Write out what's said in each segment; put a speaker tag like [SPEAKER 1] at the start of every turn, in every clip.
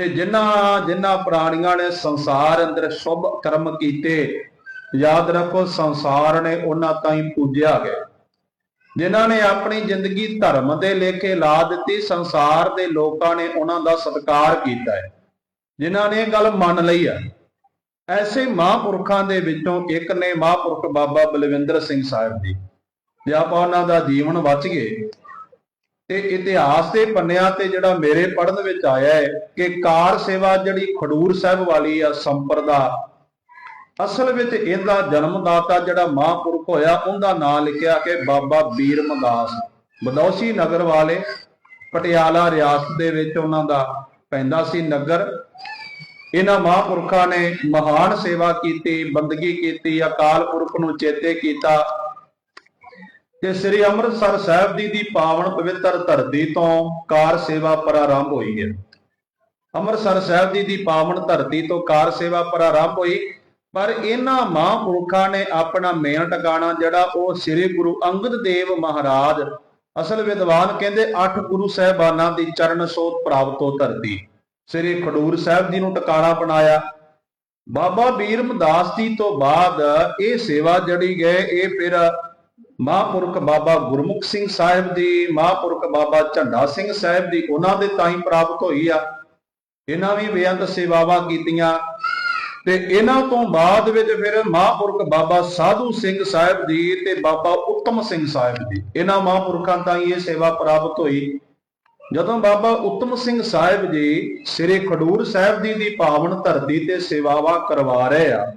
[SPEAKER 1] ਤੇ ਜਿਨ੍ਹਾਂ ਜਿਨ੍ਹਾਂ ਪ੍ਰਾਣੀਆਂ ਨੇ ਸੰਸਾਰ ਅੰਦਰ ਸ਼ੁਭ ਕਰਮ ਕੀਤੇ, ਯਾਦ ਰੱਖੋ ਸੰਸਾਰ ਨੇ ਉਹਨਾਂ ਤਾਈਂ ਪੂਜਿਆ ਗਿਆ। ਜਿਨ੍ਹਾਂ ਨੇ ਆਪਣੀ ਜ਼ਿੰਦਗੀ ਧਰਮ ਦੇ ਲੇਖੇ ਲਾ ਦਿੱਤੀ, ਸੰਸਾਰ ਦੇ ਲੋਕਾਂ ਨੇ ਉਹਨਾਂ ਦਾ ਸਤਿਕਾਰ ਕੀਤਾ ਹੈ। ਜਿਨ੍ਹਾਂ ਨੇ ਇਹ ਗੱਲ ਮੰਨ ਲਈ ਹੈ ਐਸੇ ਮਹਾਂਪੁਰਖਾਂ ਦੇ ਵਿੱਚੋਂ ਇੱਕ ਨੇ ਮਹਾਂਪੁਰਖ ਬਾਬਾ ਬਲਵਿੰਦਰ ਸਿੰਘ ਸਾਹਿਬ ਜੀ ਜੇ ਆਪਾਂ ਉਹਨਾਂ ਦਾ ਜੀਵਨ ਬਚ ਗਏ ਤੇ ਇਤਿਹਾਸ ਦੇ ਪੰਨਿਆਂ ਤੇ ਜਿਹੜਾ ਮੇਰੇ ਪੜਨ ਵਿੱਚ ਆਇਆ ਹੈ ਕਿ ਕਾਰ ਸੇਵਾ ਜਿਹੜੀ ਖਡੂਰ ਸਾਹਿਬ ਵਾਲੀ ਆ ਸੰਪਰਦਾ ਅਸਲ ਵਿੱਚ ਇਹਦਾ ਜਨਮਦਾਤਾ ਜਿਹੜਾ ਮਹਾਂਪੁਰਖ ਹੋਇਆ, ਉਹਦਾ ਨਾਮ ਲਿਖਿਆ ਕਿ ਬਾਬਾ ਬੀਰ ਮਦਾਸ। ਬਦੌਸੀ ਨਗਰ ਵਾਲੇ, ਪਟਿਆਲਾ ਰਿਆਸਤ ਦੇ ਵਿੱਚ ਉਹਨਾਂ ਦਾ ਪੈਂਦਾ ਸੀ ਨਗਰ। ਇਹਨਾਂ ਮਹਾਂਪੁਰਖਾਂ ਨੇ ਮਹਾਨ ਸੇਵਾ ਕੀਤੀ, ਬੰਦਗੀ ਕੀਤੀ, ਅਕਾਲ ਪੁਰਖ ਨੂੰ ਚੇਤੇ ਕੀਤਾ। ਕਿ ਸ੍ਰੀ ਅੰਮ੍ਰਿਤਸਰ ਸਾਹਿਬ ਜੀ ਦੀ ਪਾਵਨ ਪਵਿੱਤਰ ਧਰਤੀ ਤੋਂ ਕਾਰ ਸੇਵਾ ਪ੍ਰਾਰੰਭ ਹੋਈ ਹੈ। ਅੰਮ੍ਰਿਤਸਰ ਸਾਹਿਬ ਜੀ ਦੀ ਪਾਵਨ ਧਰਤੀ ਤੋਂ ਕਾਰ ਸੇਵਾ ਪ੍ਰਾਰੰਭ ਹੋਈ, ਪਰ ਇਹਨਾਂ ਮਹਾਂਪੁਰਖਾਂ ਨੇ ਆਪਣਾ ਮੇਨ ਟਿਕਾਣਾ ਜਿਹੜਾ ਉਹ ਸ੍ਰੀ ਗੁਰੂ ਅੰਗਦ ਦੇਵ ਮਹਾਰਾਜ, ਅਸਲ ਵਿਦਵਾਨ ਕਹਿੰਦੇ ਅੱਠ ਗੁਰੂ ਸਾਹਿਬਾਨਾਂ ਦੀ ਚਰਨ ਸੋਤ ਪ੍ਰਾਪਤ ਹੋ ਧਰਤੀ। ਸ੍ਰੀ ਖਡੂਰ ਸਾਹਿਬ ਜੀ ਨੂੰ ਟਿਕਾਣਾ ਬਣਾਇਆ। ਬਾਬਾ ਬੀਰਮਦਾਸ ਜੀ ਤੋਂ ਬਾਅਦ ਇਹ ਸੇਵਾ ਜੜੀ ਗਏ, ਇਹ ਫਿਰ ਮਹਾਂਪੁਰਖ ਬਾਬਾ ਗੁਰਮੁਖ ਸਿੰਘ ਸਾਹਿਬ ਦੀ, ਮਹਾਂਪੁਰਖ ਬਾਬਾ ਝੰਡਾ ਸਿੰਘ ਸਾਹਿਬ ਦੀ ਉਹਨਾਂ ਦੇ ਤਾਈਂ ਪ੍ਰਾਪਤ ਹੋਈ ਆ। ਇਹਨਾਂ ਵੀ ਬੇਅੰਤ ਸੇਵਾਵਾਂ ਕੀਤੀਆਂ। ਤੇ ਇਹਨਾਂ ਤੋਂ ਬਾਅਦ ਵਿੱਚ ਫਿਰ ਮਹਾਂਪੁਰਖ ਬਾਬਾ ਸਾਧੂ ਸਿੰਘ ਸਾਹਿਬ ਦੀ ਤੇ ਬਾਬਾ ਉੱਤਮ ਸਿੰਘ ਸਾਹਿਬ ਦੀ। ਇਹਨਾਂ ਮਹਾਂਪੁਰਖਾਂ ਤਾਈਂ ਇਹ ਸੇਵਾ ਪ੍ਰਾਪਤ ਹੋਈ। ਜਦੋਂ ਬਾਬਾ ਉੱਤਮ ਸਿੰਘ ਸਾਹਿਬ ਜੀ ਸ੍ਰੀ ਖਡੂਰ ਸਾਹਿਬ ਜੀ ਦੀ ਪਾਵਨ ਧਰਤੀ ਤੇ ਸੇਵਾਵਾਂ ਕਰਵਾ ਰਹੇ ਆ।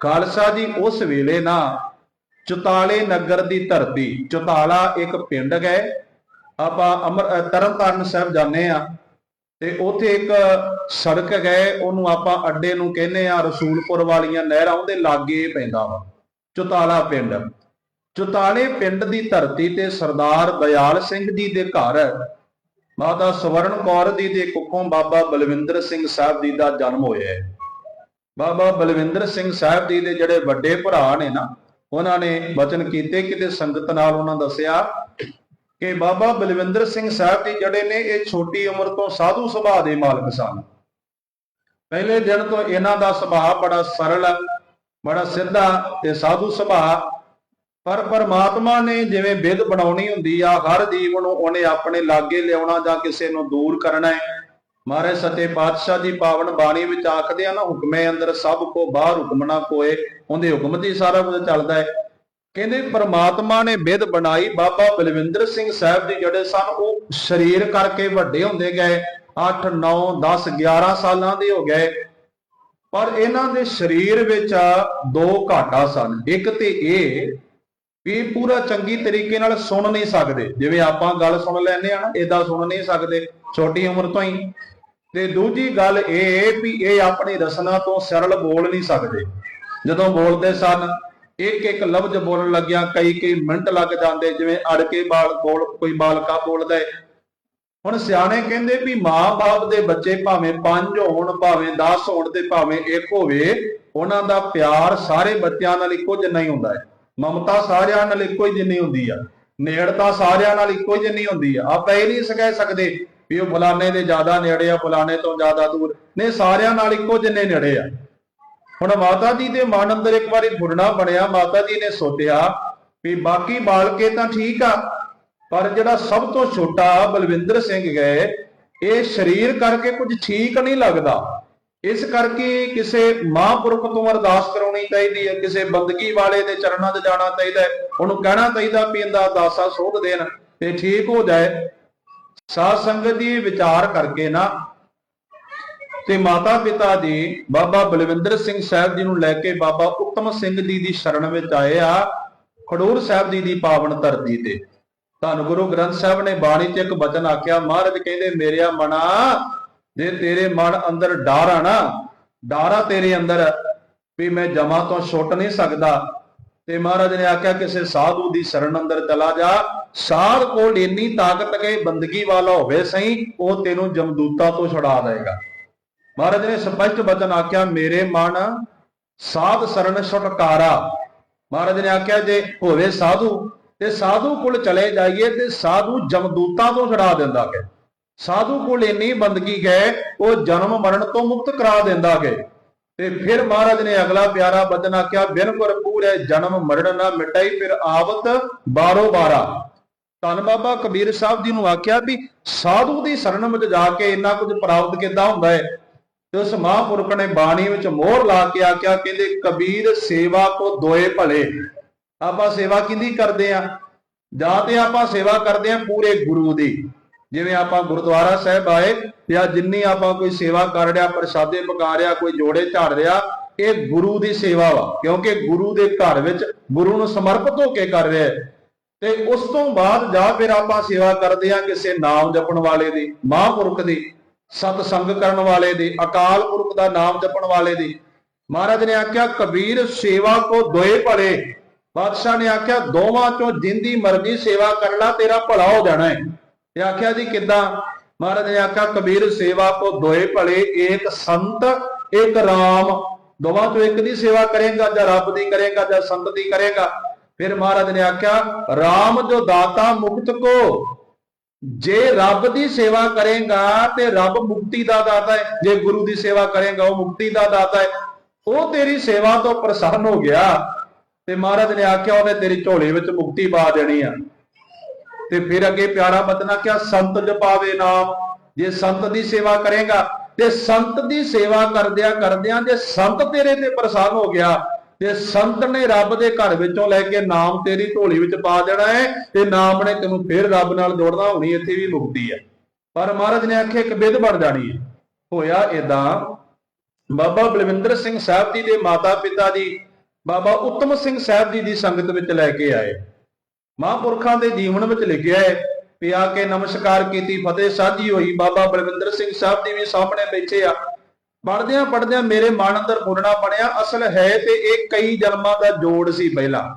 [SPEAKER 1] ਖਾਲਸਾ ਜੀ ਉਸ ਵੇਲੇ ਨਾ ਚੁਤਾਲੇ ਨਗਰ ਦੀ ਧਰਤੀ, ਚੁਤਾਲਾ ਇੱਕ ਪਿੰਡ ਗਏ ਆਪਾਂ ਅਮਰ ਤਰਨਤਾਰਨ ਸਾਹਿਬ ਜਾਂਦੇ ਆ ਤੇ ਉੱਥੇ ਇੱਕ ਸੜਕ ਗਏ ਉਹਨੂੰ ਆਪਾਂ ਅੱਡੇ ਨੂੰ ਕਹਿੰਦੇ ਆ ਰਸੂਲਪੁਰ ਵਾਲੀਆਂ ਨਹਿਰਾਂ, ਉਹਦੇ ਲਾਗੇ ਪੈਂਦਾ ਵਾ, ਚੁਤਾਲਾ ਪਿੰਡ। ਚੁਤਾਲੇ ਪਿੰਡ ਦੀ ਧਰਤੀ ਤੇ ਸਰਦਾਰ ਦਇਆਲ ਸਿੰਘ ਜੀ ਦੇ ਘਰ ਮਾਤਾ ਸਵਰਨ ਕੌਰ ਜੀ ਦੇ ਕੁੱਖੋਂ ਬਾਬਾ ਬਲਵਿੰਦਰ ਸਿੰਘ ਸਾਹਿਬ ਜੀ ਦਾ ਜਨਮ ਹੋਇਆ ਹੈ। ਬਾਬਾ ਬਲਵਿੰਦਰ ਸਿੰਘ ਸਾਹਿਬ ਜੀ ਦੇ ਜਿਹੜੇ ਵੱਡੇ ਭਰਾ ਨੇ ਨਾ ਉਹਨਾਂ ਨੇ ਬਚਨ ਕੀਤੇ, ਕਿਤੇ ਸੰਗਤ ਨਾਲ ਉਹਨਾਂ ਦੱਸਿਆ ਕਿ ਬਾਬਾ ਬਲਵਿੰਦਰ ਸਿੰਘ ਸਾਹਿਬ ਜੀ ਜਿਹੜੇ ਨੇ, ਇਹ ਛੋਟੀ ਉਮਰ ਤੋਂ ਸਾਧੂ ਸੁਭਾਅ ਦੇ ਮਾਲਕ ਸਨ। ਪਹਿਲੇ ਦਿਨ ਤੋਂ ਇਹਨਾਂ ਦਾ ਸੁਭਾਅ ਬੜਾ ਸਰਲ, ਬੜਾ ਸਿੱਧਾ ਤੇ ਸਾਧੂ ਸੁਭਾਅ। ਪਰ ਪਰਮਾਤਮਾ ਨੇ ਜਿਵੇਂ ਵਿਧ ਬਣਾਉਣੀ ਹੁੰਦੀ ਆ, ਹਰ ਜੀਵ ਨੂੰ ਉਹਨੇ ਆਪਣੇ ਲਾਗੇ ਲਿਆਉਣਾ ਜਾਂ ਕਿਸੇ ਨੂੰ ਦੂਰ ਕਰਨਾ ਹੈ। ਮਹਾਰਾਜ ਸਤੇ ਪਾਤਸ਼ਾਹ ਦੀ ਪਾਵਨ ਬਾਣੀ ਵਿੱਚ ਆਖਦੇ ਆ ਨਾ, ਹੁਕਮੇ ਅੰਦਰ ਸਭ ਕੋ ਬਾਹਰ ਹੁਕਮ ਨਾ ਕੋਏ ਉਹਦੇ ਹੁਕਮ ਦੀ ਸਾਰਾ ਕੁਝ ਚੱਲਦਾ ਹੈ। ਕਹਿੰਦੇ ਪਰਮਾਤਮਾ ਨੇ ਵਿਧ ਬਣਾਈ, ਬਾਬਾ ਬਲਵਿੰਦਰ ਸਿੰਘ ਸਾਹਿਬ ਜੀ ਜਿਹੜੇ ਸਨ, ਉਹ ਸਰੀਰ ਕਰਕੇ ਵੱਡੇ ਹੁੰਦੇ ਗਏ 8 9 10 11 ਸਾਲਾਂ ਦੇ ਹੋ ਗਏ। ਪਰ ਇਹਨਾਂ ਦੇ ਸਰੀਰ ਵਿੱਚ ਦੋ ਘਾਟਾ ਸਨ। ਇੱਕ ਤੇ ਇਹ ਵੀ ਪੂਰਾ ਚੰਗੀ ਤਰੀਕੇ ਨਾਲ ਸੁਣ ਨਹੀਂ ਸਕਦੇ। ਜਿਵੇਂ ਆਪਾਂ ਗੱਲ ਸੁਣ ਲੈਂਦੇ ਆ ਨਾ, ਏਦਾਂ ਸੁਣ ਨਹੀਂ ਸਕਦੇ, ਛੋਟੀ ਉਮਰ ਤੋਂ ਹੀ। ਤੇ ਦੂਜੀ ਗੱਲ ਇਹ ਵੀ ਇਹ ਆਪਣੀ ਰਸਨਾ ਤੋਂ ਸਰਲ ਬੋਲ ਨਹੀਂ ਸਕਦੇ। ਜਦੋਂ ਬੋਲਦੇ ਸਨ, ਇੱਕ ਇੱਕ ਲਫ਼ਜ਼ ਬੋਲਣ ਲੱਗਿਆ, ਕਈ ਕਈ ਮਿੰਟ ਲੱਗ ਜਾਂਦੇ, ਜਿਵੇਂ ਅੜ ਕੇ ਬਾਲ ਬੋਲ, ਕੋਈ ਬਾਲਕਾ ਬੋਲਦਾ ਹੈ। ਹੁਣ ਸਿਆਣੇ ਕਹਿੰਦੇ ਵੀ ਮਾਂ-ਬਾਪ ਦੇ ਬੱਚੇ ਭਾਵੇਂ ਪੰਜ ਹੋਣ, ਭਾਵੇਂ 10 ਹੋਣ ਤੇ ਭਾਵੇਂ ਇੱਕ ਹੋਵੇ, ਉਹਨਾਂ ਦਾ ਪਿਆਰ ਸਾਰੇ ਬੱਚਿਆਂ ਨਾਲ ਇੱਕੋ ਜਿੰਨਾ ਨਹੀਂ ਹੁੰਦਾ ਹੈ। ਮਮਤਾ ਸਾਰਿਆਂ ਨਾਲ ਇੱਕੋ ਹੀ ਜਿੰਨੀ ਹੁੰਦੀ ਆ। ਨੇੜਤਾ ਸਾਰਿਆਂ ਨਾਲ ਇੱਕੋ ਹੀ ਜਿੰਨੀ ਹੁੰਦੀ ਆ। ਆਪਾਂ ਇਹ ਨਹੀਂ ਕਹਿ ਸਕਦੇ ਵੀ ਉਹ ਫਲਾਣੇ ਦੇ ਜ਼ਿਆਦਾ ਨੇੜੇ ਆ, ਫਲਾਣੇ ਤੋਂ ਜ਼ਿਆਦਾ ਦੂਰ। ਨਹੀਂ, ਸਾਰਿਆਂ ਨਾਲ ਇੱਕੋ ਜਿੰਨੇ ਨੇੜੇ ਆ। ਹੁਣ ਮਾਤਾ ਜੀ ਦੇ ਮਨ ਅੰਦਰ ਇੱਕ ਵਾਰੀ ਫੁਰਨਾ ਬਣਿਆ। ਮਾਤਾ ਜੀ ਨੇ ਸੋਚਿਆ ਵੀ ਬਾਕੀ ਬਾਲਕੇ ਤਾਂ ਠੀਕ ਆ, ਪਰ ਜਿਹੜਾ ਸਭ ਤੋਂ ਛੋਟਾ ਬਲਵਿੰਦਰ ਸਿੰਘ ਗਏ, ਇਹ ਸਰੀਰ ਕਰਕੇ ਕੁਝ ਠੀਕ ਨਹੀਂ ਲੱਗਦਾ। ਇਸ ਕਰਕੇ ਕਿਸੇ ਮਹਾਂਪੁਰਖ ਤੋਂ ਅਰਦਾਸ ਕਰਾਉਣੀ ਚਾਹੀਦੀ ਹੈ, ਕਿਸੇ ਬੰਦਗੀ ਵਾਲੇ ਦੇ ਚਰਨਾਂ 'ਚ ਜਾਣਾ ਚਾਹੀਦਾ ਹੈ, ਉਹਨੂੰ ਕਹਿਣਾ ਚਾਹੀਦਾ ਵੀ ਇਹਦਾ ਸੋਧ ਦੇਣ ਤੇ ਠੀਕ ਹੋ ਜਾਏ। ਸਾਧ ਸੰਗਤ ਦੀ ਵਿਚਾਰ ਕਰਕੇ ਨਾ ਤੇ ਮਾਤਾ ਪਿਤਾ ਜੀ, ਬਾਬਾ ਬਲਵਿੰਦਰ ਸਿੰਘ ਸਾਹਿਬ ਜੀ ਨੂੰ ਲੈ ਕੇ ਬਾਬਾ ਉੱਤਮ ਸਿੰਘ ਜੀ ਦੀ ਸ਼ਰਨ ਵਿੱਚ ਆਏ ਆ ਖਡੂਰ ਸਾਹਿਬ ਜੀ ਦੀ ਪਾਵਨ ਧਰਤੀ ਤੇ। ਧੰਨ ਗੁਰੂ ਗ੍ਰੰਥ ਸਾਹਿਬ ਨੇ ਬਾਣੀ 'ਚ ਇੱਕ ਬਚਨ ਆਖਿਆ, ਮਹਾਰਾਜ ਕਹਿੰਦੇ, ਮੇਰਿਆ ਮਨਾ ਜੇ ਤੇਰੇ ਮਨ ਅੰਦਰ ਡਰ ਆ ਨਾ, ਡਰ ਆ ਤੇਰੇ ਅੰਦਰ ਵੀ ਮੈਂ ਜਮਾ ਤੋਂ ਛੁੱਟ ਨਹੀਂ ਸਕਦਾ। ਤੇ ਮਹਾਰਾਜ ਨੇ ਆਖਿਆ, ਕਿਸੇ ਸਾਧੂ ਦੀ ਸ਼ਰਨ ਅੰਦਰ ਚਲਾ ਜਾ। ਸਾਧ ਕੋਲ ਇੰਨੀ ਤਾਕਤ ਕੇ ਬੰਦਗੀ ਵਾਲਾ ਹੋਵੇ ਸਹੀ, ਉਹ ਤੈਨੂੰ ਜਮਦੂਤਾ ਤੋਂ ਛੁਡਾ ਦੇਗਾ ਮਹਾਰਾਜ ਨੇ ਸਪਸ਼ਟ ਬਚਨ ਆਖਿਆ, ਮੇਰੇ ਮਨ ਸਾਧ ਸ਼ਰਨ ਛੁਟਕਾਰਾ। ਮਹਾਰਾਜ ਨੇ ਆਖਿਆ, ਜੇ ਹੋਵੇ ਸਾਧੂ, ਤੇ ਸਾਧੂ ਕੋਲ ਚਲੇ ਜਾਈਏ ਤੇ ਸਾਧੂ ਜਮਦੂਤਾ ਤੋਂ ਛੁਡਾ ਦਿੰਦਾ ਹੈ। ਸਾਧੂ ਕੋਲ ਇੰਨੀ ਬੰਦਗੀ ਗਏ ਉਹ ਜਨਮ ਮਰਨ ਤੋਂ ਮੁਕਤ ਕਰਾ ਦਿੰਦਾ ਗਏ ਤੇ ਫਿਰ ਮਹਾਰਾਜ ਨੇ ਅਗਲਾ ਪਿਆਰਾ ਬਚਨ ਆਖਿਆ, ਬਿਨ ਗੁਰ ਪੂਰੇ ਜਨਮ ਮਰਨ ਨਾ ਮਿਟਾਈ, ਫਿਰ ਆਵਤ ਬਾਰੋ ਬਾਰਾ। ਧੰਨ ਬਾਬਾ ਕਬੀਰ ਸਾਹਿਬ ਜੀ ਨੂੰ ਆਖਿਆ ਵੀ ਸਾਧੂ ਦੀ ਸ਼ਰਨ ਵਿੱਚ ਜਾ ਕੇ ਇੰਨਾ ਕੁਝ ਪ੍ਰਾਪਤ ਕਿੱਦਾਂ ਹੁੰਦਾ ਹੈ? ਤੇ ਉਸ ਮਹਾਂਪੁਰਖ ਨੇ ਬਾਣੀ ਵਿੱਚ ਮੋਹਰ ਲਾ ਕੇ ਆਖਿਆ, ਕਹਿੰਦੇ, ਕਬੀਰ ਸੇਵਾ ਕੋ ਦੋਏ ਭਲੇ। ਆਪਾਂ ਸੇਵਾ ਕਿੰਦੀ ਕਰਦੇ ਆ? ਜਾਂ ਤੇ ਆਪਾਂ ਸੇਵਾ ਕਰਦੇ ਆ ਪੂਰੇ ਗੁਰੂ ਦੀ। ਜਿਵੇਂ ਆਪਾਂ ਗੁਰਦੁਆਰਾ ਸਾਹਿਬ ਆਏ ਜਾਂ ਜਿੰਨੀ ਆਪਾਂ ਕੋਈ ਸੇਵਾ ਕਰ ਰਿਹਾ, ਪ੍ਰਸ਼ਾਦੇ ਪਕਾ ਰਿਹਾ, ਕੋਈ ਜੋੜੇ ਝਾੜ ਰਿਹਾ, ਇਹ ਗੁਰੂ ਦੀ ਸੇਵਾ ਵਾ। ਕਿਉਂਕਿ ਗੁਰੂ ਦੇ ਘਰ ਵਿੱਚ ਗੁਰੂ ਨੂੰ ਸਮਰਪਿਤ ਹੋ ਕੇ ਕਰ ਰਿਹਾ ਤੇ ਉਸ ਤੋਂ ਬਾਅਦ ਜਾਂ ਫਿਰ ਆਪਾਂ ਸੇਵਾ ਕਰਦੇ ਆ ਕਿਸੇ ਨਾਮ ਜਪਣ ਵਾਲੇ ਦੀ, ਮਹਾਂਪੁਰਖ ਦੀ ਸਤ ਸੰਗ ਕਰਨ ਵਾਲੇ ਦੀ, ਅਕਾਲ ਪੁਰਖ ਦਾ ਨਾਮ ਜਪਣ ਵਾਲੇ ਦੀ। ਮਹਾਰਾਜ ਨੇ ਆਖਿਆ, ਕਬੀਰ ਸੇਵਾ ਕੋ ਦੋਏ ਭਲੇ। ਬਾਦਸ਼ਾਹ ਨੇ ਆਖਿਆ, ਦੋਵਾਂ ਚੋਂ ਜਿੰਦੀ ਮਰਜ਼ੀ ਸੇਵਾ ਕਰ ਲਾ, ਤੇਰਾ ਭਲਾ ਹੋ ਜਾਣਾ ਹੈ। ਤੇ ਆਖਿਆ ਜੀ ਕਿੱਦਾਂ? ਮਹਾਰਾਜ ਨੇ ਆਖਿਆ, ਕਬੀਰ ਸੇਵਾ ਕੋ ਦੋਏ ਭਲੇ, ਏਕ ਸੰਤ, ਏਕ ਰਾਮ। ਦੋਵਾਂ ਤੋਂ ਇੱਕ ਦੀ ਸੇਵਾ ਕਰੇਗਾ ਜਾਂ ਰੱਬ ਦੀ ਕਰੇਗਾ ਜਾਂ ਸੰਤ ਦੀ ਕਰੇਗਾ? ਫਿਰ ਮਹਾਰਾਜ ਨੇ ਆਖਿਆ, ਰਾਮ ਜੋ ਦਾਤਾ ਮੁਕਤ ਕੋ, ਜੇ ਰੱਬ ਦੀ ਸੇਵਾ ਕਰੇਗਾ ਤੇ ਰੱਬ ਮੁਕਤੀ ਦਾ ਦਾਤਾ ਹੈ। ਜੇ ਗੁਰੂ ਦੀ ਸੇਵਾ ਕਰੇਗਾ, ਉਹ ਮੁਕਤੀ ਦਾ ਦਾਤਾ ਹੈ। ਉਹ ਤੇਰੀ ਸੇਵਾ ਤੋਂ ਪ੍ਰਸੰਨ ਹੋ ਗਿਆ। ਤੇ ਮਹਾਰਾਜ ਨੇ ਆਖਿਆ, ਉਹਨੇ ਤੇਰੀ ਝੋਲੇ ਵਿੱਚ ਮੁਕਤੀ ਪਾ ਦੇਣੀ ਆ। ਤੇ ਫਿਰ ਅੱਗੇ ਪਿਆਰਾ ਬਤਨਾ ਕਿਆ? ਸੰਤ ਜਪਾਵੇ ਨਾਮ। ਜੇ ਸੰਤ ਦੀ ਸੇਵਾ ਕਰੇਗਾ, ਤੇ ਸੰਤ ਦੀ ਸੇਵਾ ਕਰਦਿਆਂ ਕਰਦਿਆਂ ਜੇ ਸੰਤ ਤੇਰੇ ਤੇ ਪ੍ਰਸੰਨ ਹੋ ਗਿਆ, ਤੇ ਸੰਤ ਨੇ ਰੱਬ ਦੇ ਘਰ ਵਿੱਚੋਂ ਲੈ ਕੇ ਨਾਮ ਤੇਰੀ ਢੋਲੀ ਵਿੱਚ ਪਾ ਦੇਣਾ ਹੈ, ਤੇ ਨਾਮ ਨੇ ਤੈਨੂੰ ਫਿਰ ਰੱਬ ਨਾਲ ਜੋੜਨਾ, ਹੋਣੀ ਇੱਥੇ ਵੀ ਮੁਕਤੀ ਹੈ। ਪਰ ਮਹਾਰਾਜ ਨੇ ਆਖਿਆ, ਇੱਕ ਵਿਧ ਬਣ ਜਾਣੀ ਹੈ। ਹੋਇਆ ਏਦਾਂ, ਬਾਬਾ ਬਲਵਿੰਦਰ ਸਿੰਘ ਸਾਹਿਬ ਜੀ ਦੇ ਮਾਤਾ ਪਿਤਾ ਜੀ ਬਾਬਾ ਉੱਤਮ ਸਿੰਘ ਸਾਹਿਬ ਜੀ ਦੀ ਸੰਗਤ ਵਿੱਚ ਲੈ ਕੇ ਆਏ। ਮਹਾਂਪੁਰਖਾਂ ਦੇ ਜੀਵਨ ਵਿੱਚ ਲਿਖਿਆ ਹੈ ਵੀ ਕੇ ਨਮਸਕਾਰ ਕੀਤੀ, ਫਤਿਹ ਸਾਜੀ ਹੋਈ। ਬਾਬਾ ਬਲਵਿੰਦਰ ਸਿੰਘ ਸਾਹਿਬ ਦੀ ਵੀ ਸਾਹਮਣੇ ਬੈਠੇ ਆ। ਪੜਦਿਆਂ ਪੜਦਿਆਂ ਮੇਰੇ ਮਨ ਅੰਦਰ ਮੁਰਣਾ ਬਣਿਆ। ਅਸਲ ਹੈ ਤੇ ਇਹ ਕਈ ਜਨਮਾਂ ਦਾ ਜੋੜ ਸੀ ਪਹਿਲਾਂ।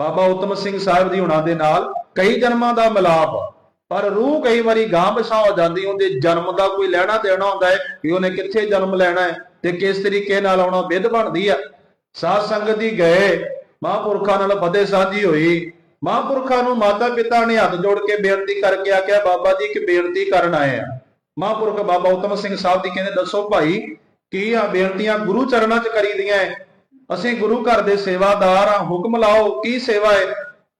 [SPEAKER 1] ਬਾਬਾ ਉਤਮ ਸਿੰਘ ਸਾਹਿਬ ਦੀ ਹੁਣਾਂ ਦੇ ਨਾਲ ਕਈ ਜਨਮਾਂ ਦਾ ਮਿਲਾਪ। ਪਰ ਰੂਹ ਕਈ ਵਾਰੀ ਗਾਂ ਪਛਾਂ ਹੋ ਜਾਂਦੀ ਹੁੰਦੀ ਜਨਮ ਦਾ ਕੋਈ ਲੈਣਾ ਦੇਣਾ ਹੁੰਦਾ ਹੈ ਕਿ ਉਹਨੇ ਕਿੱਥੇ ਜਨਮ ਲੈਣਾ ਹੈ ਤੇ ਕਿਸ ਤਰੀਕੇ ਨਾਲ ਆਉਣਾ ਵਿਧ ਬਣਦੀ ਆ। ਸਾਧ ਸੰਗਤ ਦੀ ਗਏ। ਮਹਾਂਪੁਰਖਾਂ ਨਾਲ ਫਤਿਹ ਸਾਂਝੀ ਹੋਈ। ਮਹਾਂਪੁਰਖਾਂ ਨੂੰ ਮਾਤਾ ਪਿਤਾ ਨੇ ਹੱਥ ਜੋੜ ਕੇ ਬੇਨਤੀ ਕਰਕੇ ਆਖਿਆ, ਬਾਬਾ ਜੀ ਇੱਕ ਬੇਨਤੀ ਕਰਨ ਆਏ ਆ। ਮਹਾਂਪੁਰਖ ਬਾਬਾ ਉਤਮ ਸਿੰਘ ਸਾਹਿਬ ਜੀ ਕਹਿੰਦੇ, ਦੱਸੋ ਭਾਈ, ਕੀ ਆ ਬੇਨਤੀਆਂ ਗੁਰੂ ਚਰਨਾਂ 'ਚ ਕਰੀਦੀਆਂ ਐ ਅਸੀਂ ਗੁਰੂ ਘਰ ਦੇ ਸੇਵਾਦਾਰ ਆ, ਹੁਕਮ ਲਾਓ, ਕੀ ਸੇਵਾ ਹੈ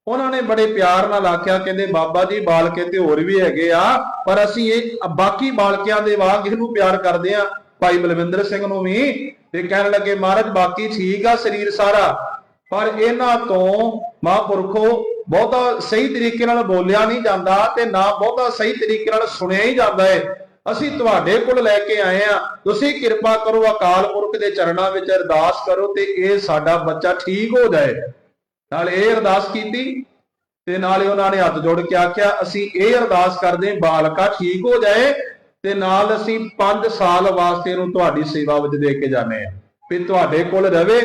[SPEAKER 1] ਉਹਨਾਂ ਨੇ ਬੜੇ ਪਿਆਰ ਨਾਲ ਆਖਿਆ, ਕਹਿੰਦੇ, ਬਾਬਾ ਜੀ, ਬਾਲਕੇ ਤੇ ਹੋਰ ਵੀ ਹੈਗੇ ਆ, ਪਰ ਅਸੀਂ ਇਹ ਬਾਕੀ ਬਾਲਕਿਆਂ ਦੇ ਵਾਂਗ ਇਹਨੂੰ ਪਿਆਰ ਕਰਦੇ ਆ। ਭਾਈ ਬਲਵਿੰਦਰ ਸਿੰਘ ਨੂੰ ਵੀ, ਤੇ ਕਹਿਣ ਲੱਗੇ, ਮਹਾਰਾਜ, ਬਾਕੀ ਠੀਕ ਆ, ਸਰੀਰ ਸਾਰਾ। ਪਰ ਇਹਨਾਂ ਤੋਂ ਮਹਾਂਪੁਰਖੋ ਬਹੁਤਾ ਸਹੀ ਤਰੀਕੇ ਨਾਲ ਬੋਲਿਆ ਨਹੀਂ ਜਾਂਦਾ ਤੇ ਨਾ ਬਹੁਤਾ ਸਹੀ ਤਰੀਕੇ ਨਾਲ ਸੁਣਿਆ ਹੀ ਜਾਂਦਾ ਹੈ ਅਸੀਂ ਤੁਹਾਡੇ ਕੋਲ ਲੈ ਕੇ ਆਏ ਆ ਤੁਸੀਂ ਕਿਰਪਾ ਕਰੋ ਅਕਾਲ ਪੁਰਖ ਦੇ ਚਰਨਾਂ ਵਿੱਚ ਅਰਦਾਸ ਕਰੋ ਤੇ ਇਹ ਸਾਡਾ ਬੱਚਾ ਠੀਕ ਹੋ ਜਾਏ। ਨਾਲ ਇਹ ਅਰਦਾਸ ਕੀਤੀ ਤੇ ਨਾਲੇ ਉਹਨਾਂ ਨੇ ਹੱਥ ਜੋੜ ਕੇ ਆਖਿਆ, ਅਸੀਂ ਇਹ ਅਰਦਾਸ ਕਰਦੇ ਬਾਲਕਾ ਠੀਕ ਹੋ ਜਾਏ ਤੇ ਨਾਲ ਅਸੀਂ 5 ਸਾਲ ਵਾਸਤੇ ਨੂੰ ਤੁਹਾਡੀ ਸੇਵਾ ਵਿੱਚ ਦੇ ਕੇ ਜਾਂਦੇ ਆ ਵੀ ਤੁਹਾਡੇ ਕੋਲ ਰਵੇ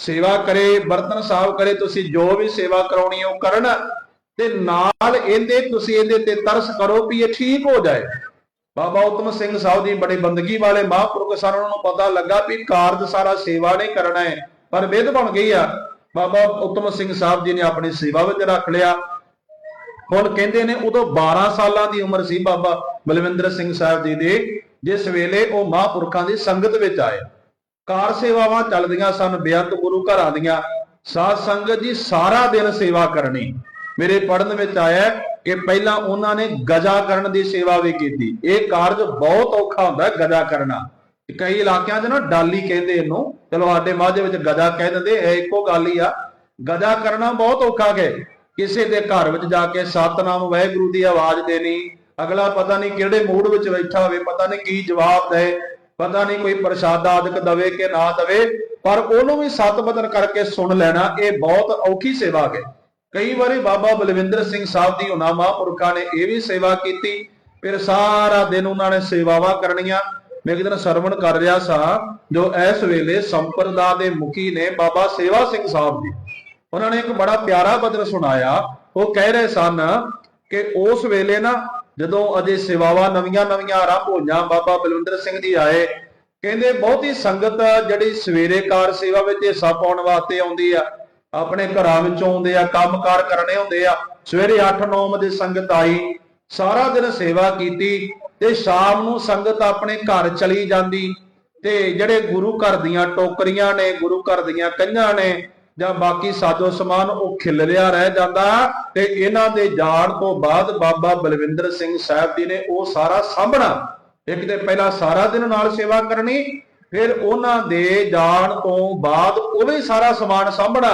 [SPEAKER 1] ਸੇਵਾ ਕਰੇ, ਬਰਤਨ ਸਾਫ਼ ਕਰੇ, ਤੁਸੀਂ ਜੋ ਵੀ ਸੇਵਾ ਕਰਾਉਣੀ ਉਹ ਕਰਨ ਤੇ ਨਾਲ ਇਹਦੇ, ਤੁਸੀਂ ਇਹਦੇ ਤੇ ਤਰਸ ਕਰੋ ਵੀ ਇਹ ਠੀਕ ਹੋ ਜਾਏ। ਬਾਬਾ ਉਤਮ ਸਿੰਘ ਸਾਹਿਬ ਜੀ ਬੜੇ ਬੰਦਗੀ ਵਾਲੇ ਮਹਾਂਪੁਰਖ ਸਨ, ਉਹਨਾਂ ਨੂੰ ਪਤਾ ਲੱਗਾ ਵੀ ਕਾਰਜ ਸਾਰਾ ਸੇਵਾ ਨੇ ਕਰਨਾ ਹੈ, ਪਰ ਵਿਧ ਬਣ ਗਈ ਆ। ਬਾਬਾ ਉਤਮ ਸਿੰਘ ਸਾਹਿਬ ਜੀ ਨੇ ਆਪਣੀ ਸੇਵਾ ਵਿੱਚ ਰੱਖ ਲਿਆ। ਹੁਣ ਕਹਿੰਦੇ ਨੇ ਉਦੋਂ 12 ਸਾਲਾਂ ਦੀ ਉਮਰ ਸੀ ਬਾਬਾ ਬਲਵਿੰਦਰ ਸਿੰਘ ਸਾਹਿਬ ਜੀ ਦੇ, ਜਿਸ ਵੇਲੇ ਉਹ ਮਹਾਂਪੁਰਖਾਂ ਦੀ ਸੰਗਤ ਵਿੱਚ ਆਏ। ਕਾਰ ਸੇਵਾਵਾਂ ਚੱਲਦੀਆਂ ਸਨ, ਬੇਅੰਤ ਗੁਰੂ ਘਰਾਂ ਦੀਆਂ। ਸਾਧ ਸੰਗਤ ਜੀ, ਸਾਰਾ ਦਿਨ ਸੇਵਾ ਕਰਨੀ। ਮੇਰੇ ਪੜਨ ਵਿੱਚ ਆਇਆ ਕਿ ਪਹਿਲਾਂ ਉਹਨਾਂ ਨੇ ਗਜਾ ਕਰਨ ਦੀ ਸੇਵਾ ਵੀ ਕੀਤੀ। ਇਹ ਕਾਰਜ ਬਹੁਤ ਔਖਾ ਹੁੰਦਾ, ਗਜਾ ਕਰਨਾ। ਕਈ ਇਲਾਕਿਆਂ 'ਚ ਨਾ ਡਾਲੀ ਕਹਿੰਦੇ ਇਹਨੂੰ, ਚਲੋ ਸਾਡੇ ਮਾਝੇ ਵਿੱਚ ਗਜਾ ਕਹਿ ਦਿੰਦੇ, ਇਹ ਇੱਕੋ ਗੱਲ ਹੀ ਆ। ਗਜਾ ਕਰਨਾ ਬਹੁਤ ਔਖਾ ਹੈ ਕਿਸੇ ਦੇ ਘਰ ਵਿੱਚ ਜਾ ਕੇ ਸਤਨਾਮ ਵਾਹਿਗੁਰੂ ਦੀ ਆਵਾਜ਼ ਦੇਣੀ, ਅਗਲਾ ਪਤਾ ਨਹੀਂ ਕਿਹੜੇ ਮੂਡ ਵਿੱਚ ਬੈਠਾ ਹੋਵੇ, ਪਤਾ ਨਹੀਂ ਕੀ ਜਵਾਬ ਦੇ। ਪਤਾ ਨਹੀਂ ਕੋਈ ਪ੍ਰਸ਼ਾਦ ਆਦਿਕ ਦਵੇ ਕਿ ਨਾ ਦਵੇ, ਪਰ ਉਹਨੂੰ ਵੀ ਸਤ ਕਰਕੇ ਸੁਣ ਲੈਣਾ, ਇਹ ਬਹੁਤ ਔਖੀ ਸੇਵਾ ਹੈ। ਕਈ ਵਾਰੀ ਬਾਬਾ ਬਲਵਿੰਦਰ ਸਿੰਘ ਸਾਹਿਬ ਦੀ ਉਹਨਾਂ ਮਹਾਂਪੁਰਖਾਂ ਨੇ ਇਹ ਵੀ ਸੇਵਾ ਕੀਤੀ, ਫਿਰ ਸਾਰਾ ਦਿਨ ਉਹਨਾਂ ਨੇ ਸੇਵਾਵਾਂ ਕਰਨੀਆਂ। ਮੈਂ ਇੱਕ ਦਿਨ ਸਰਵਣ ਕਰ ਰਿਹਾ ਸਾਂ, ਜੋ ਇਸ ਵੇਲੇ ਸੰਪਰਦਾ ਦੇ ਮੁਖੀ ਨੇ ਬਾਬਾ ਸੇਵਾ ਸਿੰਘ ਸਾਹਿਬ ਜੀ। ਉਹਨਾਂ ਨੇ ਇੱਕ ਬੜਾ ਪਿਆਰਾ ਬਚਨ ਸੁਣਾਇਆ। ਉਹ ਕਹਿ ਰਹੇ ਸਨ ਕਿ ਉਸ ਵੇਲੇ ਨਾ ਜਦੋਂ ਅਜੇ ਸੇਵਾਵਾਂ ਨਵੀਆਂ ਨਵੀਆਂ ਆਰੰਭ ਹੋਈਆਂ, ਬਾਬਾ ਬਲਵਿੰਦਰ ਸਿੰਘ ਜੀ ਆਏ, ਕਹਿੰਦੇ ਬਹੁਤੀ ਸੰਗਤ ਜਿਹੜੀ ਸਵੇਰੇ ਕਾਰ ਸੇਵਾ ਵਿੱਚ ਹਿੱਸਾ ਪਾਉਣ ਵਾਸਤੇ ਆਉਂਦੀ ਆ, ਆਪਣੇ ਘਰਾਂ ਵਿੱਚ ਆਉਂਦੇ ਆ ਕੰਮਕਾਰ ਕਰਨੇ ਹੁੰਦੇ ਆ, ਸਵੇਰੇ 8-9 ਵਜੇ ਸੰਗਤ ਆਈ, ਸਾਰਾ ਦਿਨ ਸੇਵਾ ਕੀਤੀ ਤੇ ਸ਼ਾਮ ਨੂੰ ਸੰਗਤ ਆਪਣੇ ਘਰ ਚਲੀ ਜਾਂਦੀ ਤੇ ਜਿਹੜੇ ਗੁਰੂ ਘਰ ਦੀਆਂ ਟੋਕਰੀਆਂ ਨੇ, ਗੁਰੂ ਘਰ ਦੀਆਂ ਕੰਝਾਂ ਨੇ ਜਾਂ ਬਾਕੀ ਸਾਜੋ ਸਮਾਨ ਉਹ ਖਿਲਰਿਆ ਰਹਿ ਜਾਂਦਾ ਤੇ ਇਹਨਾਂ ਦੇ ਜਾਣ ਤੋਂ ਬਾਅਦ ਬਾਬਾ ਬਲਵਿੰਦਰ ਸਿੰਘ ਸਾਹਿਬ ਜੀ ਨੇ ਉਹ ਸਾਰਾ ਸਾਂਭਣਾ। ਇੱਕ ਤੇ ਪਹਿਲਾਂ ਸਾਰਾ ਦਿਨ ਨਾਲ ਸੇਵਾ ਕਰਨੀ, ਫਿਰ ਉਹਨਾਂ ਦੇ ਜਾਣ ਤੋਂ ਬਾਅਦ ਉਹ ਵੀ ਸਾਰਾ ਸਮਾਨ ਸਾਂਭਣਾ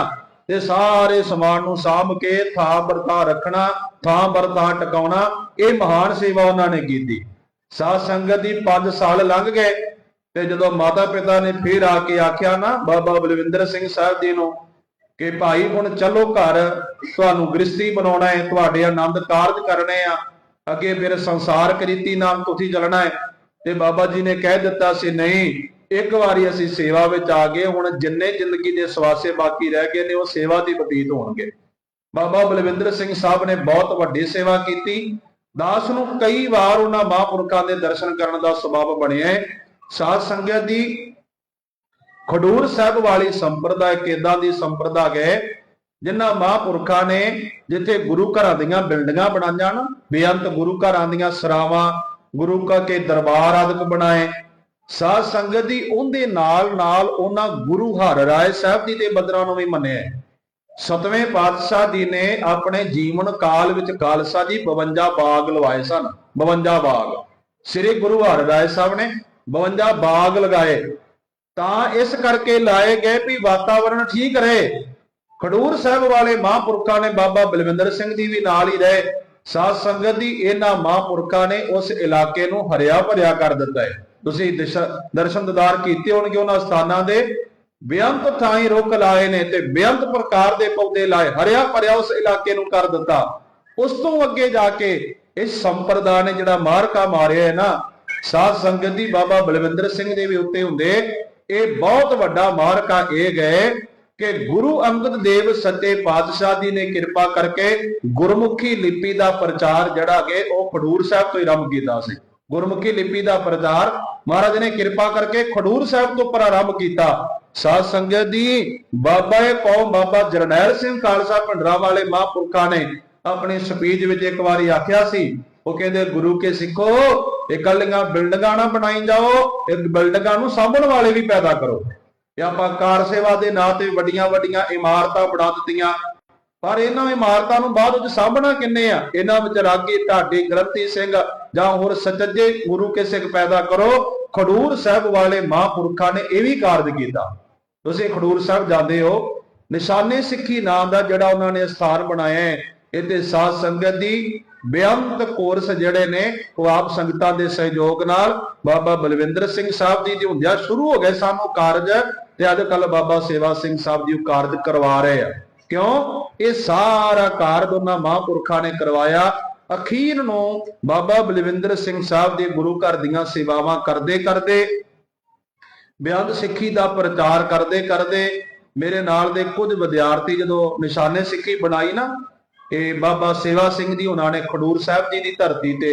[SPEAKER 1] ਤੇ ਸਾਰੇ ਸਮਾਨ ਨੂੰ ਸਾਂਭ ਕੇ ਥਾਂ ਵਰਤਾ ਰੱਖਣਾ, ਥਾਂ ਵਰਤਾ ਟਿਕਾਉਣਾ, ਇਹ ਮਹਾਨ ਸੇਵਾ ਉਹਨਾਂ ਨੇ ਕੀਤੀ। ਸਾਧ ਸੰਗਤ ਦੀ 5 ਸਾਲ ਲੰਘ ਗਏ ਤੇ ਜਦੋਂ ਮਾਤਾ ਪਿਤਾ ਨੇ ਫੇਰ ਆ ਕੇ ਆਖਿਆ ਨਾ, ਬਾਬਾ ਬਲਵਿੰਦਰ ਸਿੰਘ ਸਾਹਿਬ ਜੀ ਨੂੰ ਕਿ ਭਾਈ ਹੁਣ ਚਲੋ ਘਰ, ਤੁਹਾਨੂੰ ਗ੍ਰਸਤੀ ਬਣਾਉਣਾ ਹੈ, ਤੁਹਾਡੇ ਆਨੰਦ ਕਾਰਜ ਕਰਨੇ ਆ। ਅੱਗੇ ਫਿਰ ਸੰਸਾਰ ਕਰੀਤੀ ਨਾਲ ਤੁਸੀਂ ਚੱਲਣਾ ਹੈ। ਤੇ ਬਾਬਾ ਜੀ ਨੇ ਕਹਿ ਦਿੱਤਾ ਸੀ, ਨਹੀਂ, ਇੱਕ ਵਾਰੀ ਅਸੀਂ ਸੇਵਾ ਵਿੱਚ ਆ ਗਏ, ਹੁਣ ਜਿੰਨੇ ਜ਼ਿੰਦਗੀ ਦੇ ਸਵਾਸੇ ਬਾਕੀ ਰਹਿ ਗਏ ਨੇ, ਉਹ ਸੇਵਾ ਦੀ ਬਤੀਤ ਹੋਣਗੇ। ਬਾਬਾ ਬਲਵਿੰਦਰ ਸਿੰਘ ਸਾਹਿਬ ਨੇ ਬਹੁਤ ਵੱਡੀ ਸੇਵਾ ਕੀਤੀ। ਦਾਸ ਨੂੰ ਕਈ ਵਾਰ ਉਹਨਾਂ ਮਹਾਂਪੁਰਖਾਂ ਦੇ ਦਰਸ਼ਨ ਕਰਨ ਦਾ ਸਬਬ ਬਣਿਆ ਹੈ। ਸਾਧ ਸੰਗਤ ਦੀ ਖਡੂਰ ਸਾਹਿਬ ਵਾਲੀ ਸੰਪਰਦਾ ਇੱਕ ਦੀ ਸੰਪਰਦਾ ਹੈ? ਜਿਨ੍ਹਾਂ ਮਹਾਂਪੁਰਖਾਂ ਨੇ ਜਿੱਥੇ ਗੁਰੂ ਘਰਾਂ ਦੀਆਂ ਬਿਲਡਿੰਗਾਂ ਬਣਾਈਆਂ ਨਾ ਬੇਅੰਤ ਗੁਰੂ ਘਰਾਂ ਦੀਆਂ ਸਰਾਵਾਂ, ਗੁਰੂ ਕਾ ਕੇ ਦਰਬਾਰ ਆਦਿਕ ਬਣਾਏ। ਸਾਧ ਸੰਗਤ ਦੀ ਉਹਦੇ ਨਾਲ ਨਾਲ ਉਹਨਾਂ ਗੁਰੂ ਹਰ ਰਾਏ ਸਾਹਿਬ ਜੀ ਦੇ ਬਦਰਾਂ ਨੂੰ ਵੀ ਮੰਨਿਆ ਸਤਵੇਂ ਪਾਤਸ਼ਾਹ ਜੀ ਨੇ ਆਪਣੇ ਜੀਵਨ ਕਾਲ ਵਿੱਚ ਖਾਲਸਾ ਜੀ 52 ਬਾਗ ਲਵਾਏ ਸਨ। 52 ਬਾਗ। ਸ੍ਰੀ ਗੁਰੂ ਹਰ ਰਾਏ ਸਾਹਿਬ ਨੇ 52 ਬਾਗ ਲਗਾਏ। ਤਾਂ ਇਸ ਕਰਕੇ ਲਾਏ ਗਏ ਵੀ ਵਾਤਾਵਰਣ ਠੀਕ ਰਹੇ। ਖਡੂਰ ਸਾਹਿਬ ਵਾਲੇ ਮਹਾਂਪੁਰਖਾਂ ਨੇ ਬਾਬਾ ਬਲਵਿੰਦਰ ਸਿੰਘ ਜੀ ਵੀ ਨਾਲ ਹੀ ਰਹੇ। ਸਾਧ ਸੰਗਤ ਦੀ ਇਹਨਾਂ ਮਹਾਂਪੁਰਖਾਂ ਨੇ ਉਸ ਇਲਾਕੇ ਨੂੰ ਹਰਿਆ ਭਰਿਆ ਕਰ ਦਿੱਤਾ ਹੈ। ਤੁਸੀਂ ਦਰਸ਼ਨ ਦਿਦਾਰ ਕੀਤੇ ਹੋਣਗੇ ਉਹਨਾਂ ਸਥਾਨਾਂ ਦੇ। ਬੇਅੰਤ ਥਾਈ ਰੁੱਖ ਲਾਏ ਨੇ ਤੇ ਬੇਅੰਤ ਪ੍ਰਕਾਰ ਦੇ ਪੌਦੇ ਲਾਏ, ਹਰਿਆ ਭਰਿਆ ਉਸ ਇਲਾਕੇ ਨੂੰ ਕਰ ਦਿੱਤਾ। ਉਸ ਤੋਂ ਅੱਗੇ ਜਾ ਕੇ ਇਸ ਸੰਪਰਦਾ ਨੇ ਜਿਹੜਾ ਮਾਰਕਾ ਮਾਰਿਆ ਹੈ ਨਾ, ਸਾਧ ਸੰਗਤ ਦੀ ਬਾਬਾ ਬਲਵਿੰਦਰ ਸਿੰਘ ਦੇ ਵੀ ਉੱਤੇ ਹੁੰਦੇ ਇਹ ਬਹੁਤ ਵੱਡਾ ਮਾਰਕਾ ਇਹ ਗਏ ਕਿ ਗੁਰੂ ਅੰਗਦ ਦੇਵ ਸੱਚੇ ਪਾਤਸ਼ਾਹ ਜੀ ਨੇ ਕਿਰਪਾ ਕਰਕੇ ਗੁਰਮੁਖੀ ਲਿਪੀ ਦਾ ਪ੍ਰਚਾਰ ਜਿਹੜਾ ਕਿ ਉਹ ਖਡੂਰ ਸਾਹਿਬ ਤੋਂ ਹੀ ਆਰੰਭ ਕੀਤਾ ਸੀ। ਗੁਰਮੁਖੀ ਲਿਪੀ ਦਾ ਪ੍ਰਚਾਰ, ਮਹਾਰਾਜ ਨੇ ਕਿਰਪਾ ਕਰਕੇ ਖਡੂਰ ਸਾਹਿਬ ਤੋਂ ਪ੍ਰਾਰੰਭ ਕੀਤਾ। ਸਾਧ ਸੰਗਤ ਦੀ, ਬਾਬਾ ਇਹ ਕੌਮ ਬਾਬਾ ਜਰਨੈਲ ਸਿੰਘ ਖਾਲਸਾ ਭੰਡਰਾ ਵਾਲੇ ਮਹਾਂਪੁਰਖਾਂ ਨੇ ਆਪਣੀ ਸਪੀਚ ਵਿੱਚ ਇੱਕ ਵਾਰੀ ਆਖਿਆ ਸੀ ਉਹ ਕਹਿੰਦੇ, ਗੁਰੂ ਕੇ ਸਿੱਖੋ, ਇਹ ਇਕੱਲੀਆਂ ਬਿਲਡਿੰਗਾਂ ਨਾ ਬਣਾਈ ਜਾਓ ਇਹ ਬਿਲਡਿੰਗਾਂ ਨੂੰ ਸਾਂਭਣ ਵਾਲੇ ਵੀ ਪੈਦਾ ਕਰੋ। ਤੇ ਆਪਾਂ ਕਾਰ ਸੇਵਾ ਦੇ ਨਾਂ ਤੇ ਵੱਡੀਆਂ ਵੱਡੀਆਂ ਇਮਾਰਤਾਂ ਬਣਾ ਦਿੱਤੀਆਂ। ਪਰ ਇਹਨਾਂ ਇਮਾਰਤਾਂ ਨੂੰ ਬਾਅਦ ਵਿੱਚ ਸਾਂਭਣਾ ਕਿੰਨੇ ਆ? ਇਹਨਾਂ ਵਿੱਚ ਰਾਗੀ ਢਾਡੀ ਗ੍ਰੰਥੀ ਸਿੰਘ ਜਾਂ ਹੋਰ ਸੱਚੇ ਗੁਰੂ ਕੇ ਸਿੱਖ ਪੈਦਾ ਕਰੋ। ਖਡੂਰ ਸਾਹਿਬ ਵਾਲੇ ਮਹਾਂਪੁਰਖਾਂ ਨੇ ਇਹ ਵੀ ਕਾਰਜ ਕੀਤਾ। ਤੁਸੀਂ ਖਡੂਰ ਸਾਹਿਬ ਜਾਂਦੇ ਹੋ। ਨਿਸ਼ਾਨੇ ਸਿੱਖੀ ਨਾਮ ਦਾ ਜਿਹੜਾ ਉਹਨਾਂ ਨੇ ਸਥਾਨ ਬਣਾਇਆ ਹੈ ਇਹਦੇ ਸਾਧ ਸੰਗਤ ਦੀ ਬੇਅੰਤ ਕੋਰਸ ਜਿਹੜੇ ਨੇ, ਉਹ ਆਪ ਸੰਗਤਾਂ ਦੇ ਸਹਿਯੋਗ ਨਾਲ ਬਾਬਾ ਬਲਵਿੰਦਰ ਸਿੰਘ ਸਾਹਿਬ ਜੀ ਦੇ ਸ਼ੁਰੂ ਹੋ ਗਏ ਸਾਨੂੰ ਕਾਰਜ ਤੇ ਅੱਜ ਕੱਲ ਬਾਬਾ ਸੇਵਾ ਸਿੰਘ ਸਾਹਿਬ ਜੀ ਕਾਰਜ ਕਰਵਾ ਰਹੇ ਆ। ਕਿਉਂ? ਇਹ ਸਾਰਾ ਕਾਰਜ ਉਹਨਾਂ ਮਹਾਂਪੁਰਖਾਂ ਨੇ ਕਰਵਾਇਆ। ਅਖੀਰ ਨੂੰ ਬਾਬਾ ਬਲਵਿੰਦਰ ਸਿੰਘ ਸਾਹਿਬ ਦੇ ਗੁਰੂ ਘਰ ਦੀਆਂ ਸੇਵਾਵਾਂ ਕਰਦੇ ਕਰਦੇ, ਬਿਆੰਤ ਸਿੱਖੀ ਦਾ ਪ੍ਰਚਾਰ ਕਰਦੇ ਕਰਦੇ, ਮੇਰੇ ਨਾਲ ਦੇ ਕੁਝ ਵਿਦਿਆਰਥੀ ਜਦੋਂ ਨਿਸ਼ਾਨੇ ਸਿੱਖੀ ਬਣਾਈ ਨਾ ਇਹ ਬਾਬਾ ਸੇਵਾ ਸਿੰਘ ਜੀ ਉਹਨਾਂ ਨੇ ਖਡੂਰ ਸਾਹਿਬ ਜੀ ਦੀ ਧਰਤੀ ਤੇ